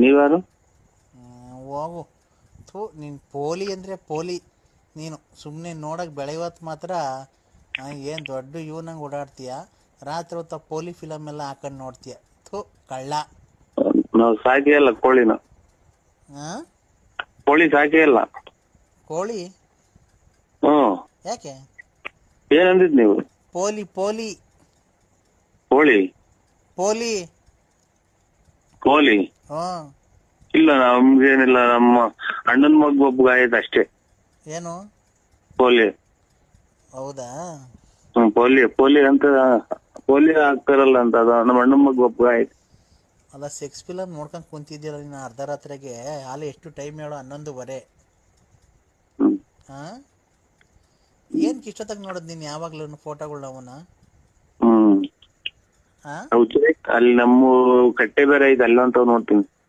ನೀವ್ಯಾರು ಹೋಗು. ಥೂ ನೀನು ಪೋಲಿ ಅಂದ್ರೆ ಪೋಲಿ. ನೀನು ಸುಮ್ಮನೆ ನೋಡಕ್ ಬೆಳೆಯುವತ್ ಮಾತ್ರ. ಏನು ದೊಡ್ಡ ಇವನಂಗೆ ಓಡಾಡ್ತೀಯ? ರಾತ್ರಿ ಹೊತ್ತ ಪೋಲಿ ಫಿಲಮ್ ಎಲ್ಲ ಹಾಕೊಂಡು ನೋಡ್ತೀಯ? ಥೂ ಕಳ್ಳ. ನಾವು ಸಾಕಿಯಲ್ಲ ಕೋಳಿನ ಹಾಂ ಕೋಳಿ ಸಾಕಿಯಲ್ಲ ಇಲ್ಲ. ಕೋಳಿ? ಹ್ಮ್ ಯಾಕೆ? ಏನಂದಿದ್ ನೀವು? ಪೋಲಿ ಪೋಲಿ. ಕೋಳಿ? ಪೋಲಿ. ಕೋಳಿ ಹ್ಞೂ ಇಲ್ಲ ನಮ್ಗೇನಿಲ್ಲ ನಮ್ಮ ಅಣ್ಣನ ಮಗ ಒಬ್ಬ ಗಾಯದ ಅಷ್ಟೇ. ಏನು? ಪೋಲಿ. ಹೌದಾ? ಹ್ಮ್ ಪೋಲಿ ಪೋಲಿ ಅಂತ ಪೋಲಿ ಹಾಕ್ತಾರಲ್ಲ ಅಂತ ಅದು ನಮ್ಮ ಅಣ್ಣನ ಮಗ ಒಬ್ಬ ಗಾಯದ ಅಲ್ಲ ಸೆಕ್ಸ್ ಫಿಲಮ್ ನೋಡ್ಕೊಂಡು ಕುಂತಿದ್ದೀರ ನೀನು ಅರ್ಧ ರಾತ್ರಿಗೆ ಅಲ್ಲಿ ಎಷ್ಟು ಟೈಮ್ ಹೇಳೋ ಹನ್ನೊಂದುವರೆ ಹ್ಮ್. ಹಾಂ? ಏನಕ್ಕೆ ಇಷ್ಟೊತ್ತಾಗ ನೋಡೋದು ನೀನು ಯಾವಾಗಲೂ ಫೋಟೋಗಳು ಅವನ್ನ? ಹೌದು ಅಲ್ಲಿ ನಮ್ಮ ಕಟ್ಟೆ ಬೇರೆ ಇದೆ ಅಲ್ಲಂತ ನೋಡ್ತೀನಿ.